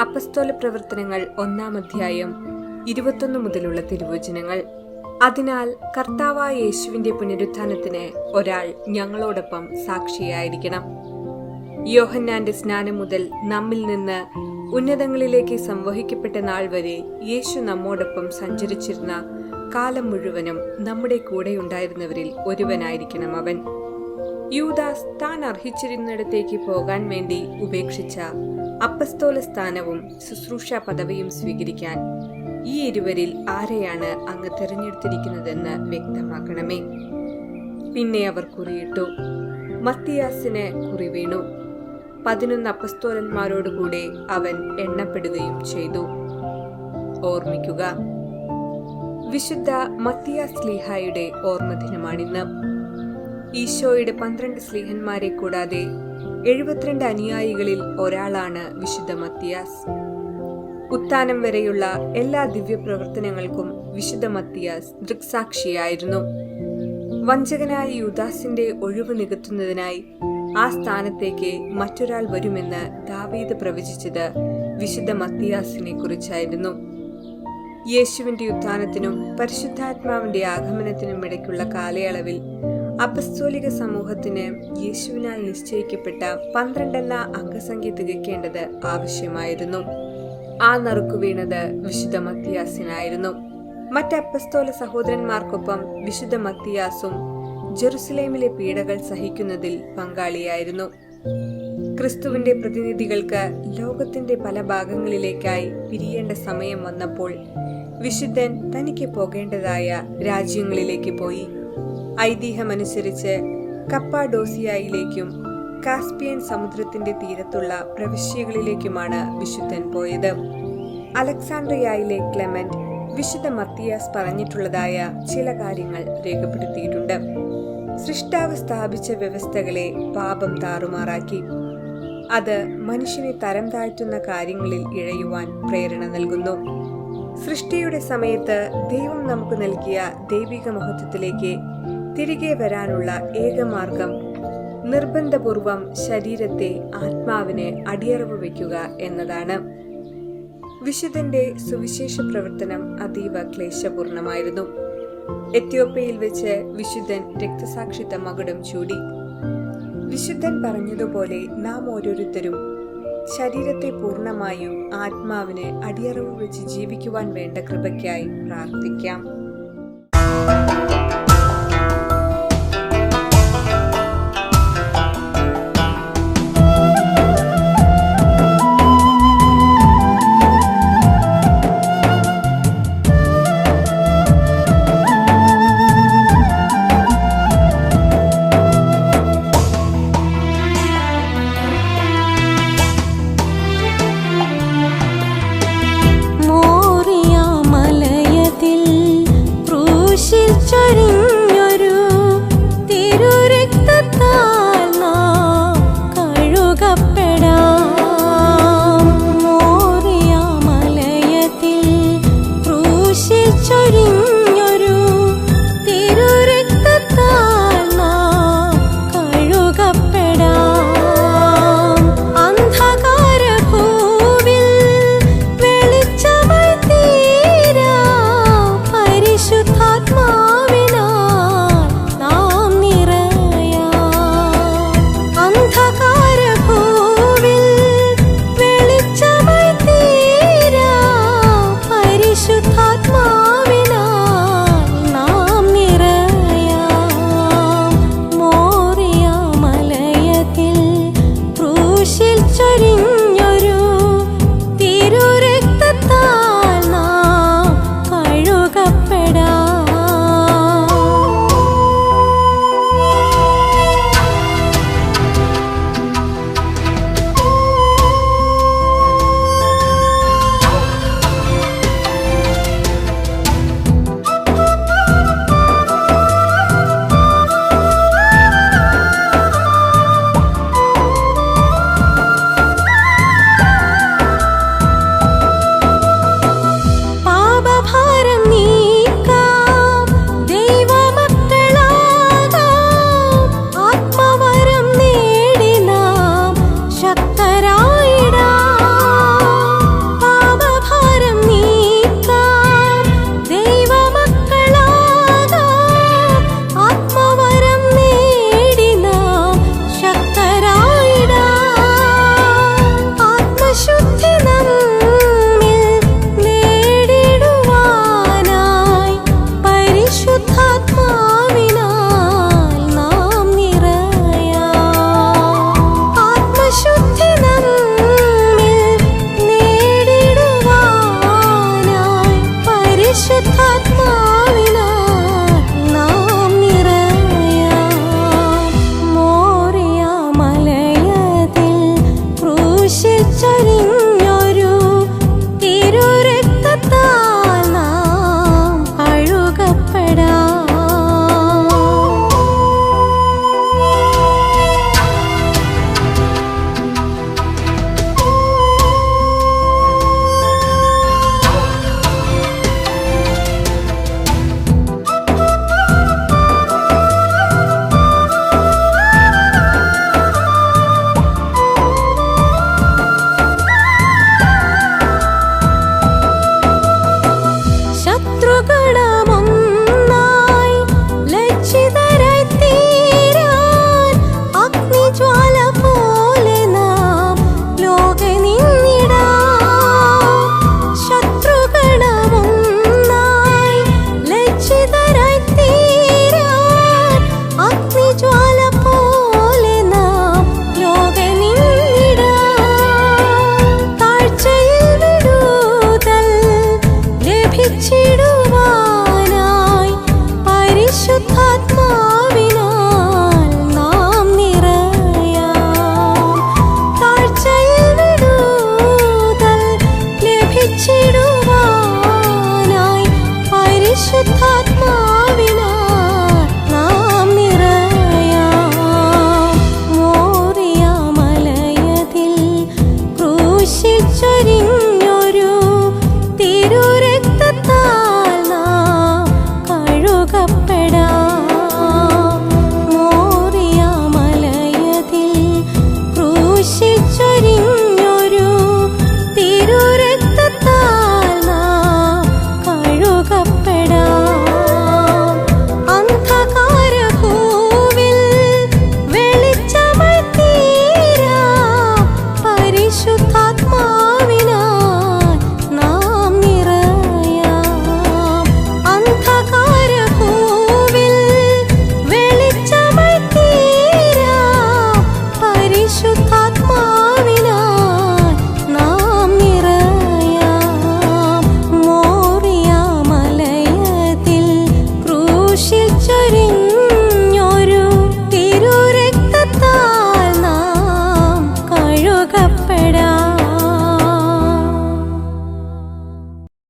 അപ്പസ്തോല പ്രവർത്തനങ്ങൾ ഒന്നാം അധ്യായം ഇരുപത്തൊന്ന് മുതലുള്ള തിരുവചനങ്ങൾ. അതിനാൽ കർത്താവായ യേശുവിന്റെ പുനരുത്ഥാനത്തിന് ഒരാൾ ഞങ്ങളോടൊപ്പം സാക്ഷിയായിരിക്കണം. യോഹന്നാന്റെ സ്നാനം മുതൽ നമ്മിൽ നിന്ന് ഉന്നതങ്ങളിലേക്ക് സംവഹിക്കപ്പെട്ട നാൾ വരെ യേശു നമ്മോടൊപ്പം സഞ്ചരിച്ചിരുന്ന കാലം മുഴുവനും നമ്മുടെ കൂടെയുണ്ടായിരുന്നവരിൽ ഒരുവനായിരിക്കണം അവൻ. യൂദാസ് താൻ അർഹിച്ചിരുന്നിടത്തേക്ക് പോകാൻ വേണ്ടി ഉപേക്ഷിച്ച അപ്പസ്തോല സ്ഥാനവും ശുശ്രൂഷ പദവിയും സ്വീകരിക്കാൻ ഈ ഇരുവരിൽ ആരെയാണ് അങ്ങ് തിരഞ്ഞെടുത്തിരിക്കുന്നതെന്ന് വ്യക്തമാക്കണമേ. പിന്നെ അവർ കുറിയിട്ടു. മത്തിയാസിന് കുറി വീണു. പതിനൊന്ന് അപ്പസ്തോലന്മാരോടുകൂടെ അവൻ എണ്ണപ്പെടുകയും ചെയ്തു. ഓർമ്മിക്കുക. വിശുദ്ധ മത്തിയാസ് സ്ലീഹായുടെ ഓർമ്മദിനമാണിന്ന്. ഈശോയുടെ പന്ത്രണ്ട് സ്ലീഹന്മാരെ കൂടാതെ എഴുപത്തിരണ്ട് അനുയായികളിൽ ഒരാളാണ് വിശുദ്ധ മത്തിയാസ്. ഉത്താനം വരെയുള്ള എല്ലാ ദിവ്യപ്രവർത്തനങ്ങൾക്കും വിശുദ്ധ മത്തിയാസ് ദൃക്സാക്ഷിയായിരുന്നു. വഞ്ചകനായ യുദാസിന്റെ ഒഴിവ് നികത്തുന്നതിനായി ആ സ്ഥാനത്തേക്ക് മറ്റൊരാൾ വരുമെന്ന് ദാവീദ് പ്രവചിച്ചത് വിശുദ്ധ മത്തിയാസിനെ കുറിച്ചായിരുന്നു. യേശുവിന്റെ ഉത്ഥാനത്തിനും പരിശുദ്ധാത്മാവിന്റെ ആഗമനത്തിനും ഇടയ്ക്കുള്ള കാലയളവിൽ അപസ്തോലിക സമൂഹത്തിന് യേശുവിനാൽ നിശ്ചയിക്കപ്പെട്ട പന്ത്രണ്ടെന്ന അംഗസംഖ്യ തികയ്ക്കേണ്ടത് ആവശ്യമായിരുന്നു. ആ നറുക്കു വീണത് വിശുദ്ധ മത്തിയാസിനായിരുന്നു. മറ്റ് അപ്പസ്തോല സഹോദരന്മാർക്കൊപ്പം വിശുദ്ധ മത്തിയാസും ജെറുസലേമിലെ പീഡകൾ സഹിക്കുന്നതിൽ പങ്കാളിയായിരുന്നു. ക്രിസ്തുവിന്റെ പ്രതിനിധികൾക്ക് ലോകത്തിന്റെ പല ഭാഗങ്ങളിലേക്കായി പിരിയേണ്ട സമയം വന്നപ്പോൾ വിശുദ്ധൻ തനിക്ക് പോകേണ്ടതായ രാജ്യങ്ങളിലേക്ക് പോയി. ഐതിഹ്യമനുസരിച്ച് കപ്പാഡോസിയയിലേക്കും കാസ്പിയൻ സമുദ്രത്തിന്റെ തീരത്തുള്ള പ്രവിശ്യകളിലേക്കുമാണ് വിശുദ്ധൻ പോയത്. അലക്സാണ്ട്രിയയിലെ ക്ലെമന്റ് വിശുദ്ധ മത്തിയാസ് പറഞ്ഞിട്ടുള്ളതായ ചില കാര്യങ്ങൾ രേഖപ്പെടുത്തിയിട്ടുണ്ട്. സൃഷ്ടാവ് സ്ഥാപിച്ച വ്യവസ്ഥകളെ പാപം താറുമാറാക്കി. അത് മനുഷ്യനെ തരം താഴ്ത്തുന്ന കാര്യങ്ങളിൽ ഇഴയുവാൻ പ്രേരണ നൽകുന്നു. സൃഷ്ടിയുടെ സമയത്ത് ദൈവം നമുക്ക് നൽകിയ ദൈവിക മഹത്വത്തിലേക്ക് തിരികെ വരാനുള്ള ഏകമാർഗം നിർബന്ധപൂർവം ശരീരത്തെ ആത്മാവിനെ അടിയറവ് വയ്ക്കുക എന്നതാണ്. വിശുദ്ധന്റെ സുവിശേഷ പ്രവർത്തനം അതീവ ക്ലേശപൂർണമായിരുന്നു. എത്യോപ്യയിൽ വെച്ച് വിശുദ്ധൻ രക്തസാക്ഷിത്വ മകുടം ചൂടി. വിശുദ്ധൻ പറഞ്ഞതുപോലെ നാം ഓരോരുത്തരും ശരീരത്തെ പൂർണമായും ആത്മാവിനെ അടിയറവ് വെച്ച് ജീവിക്കുവാൻ വേണ്ട കൃപയ്ക്കായി പ്രാർത്ഥിക്കാം.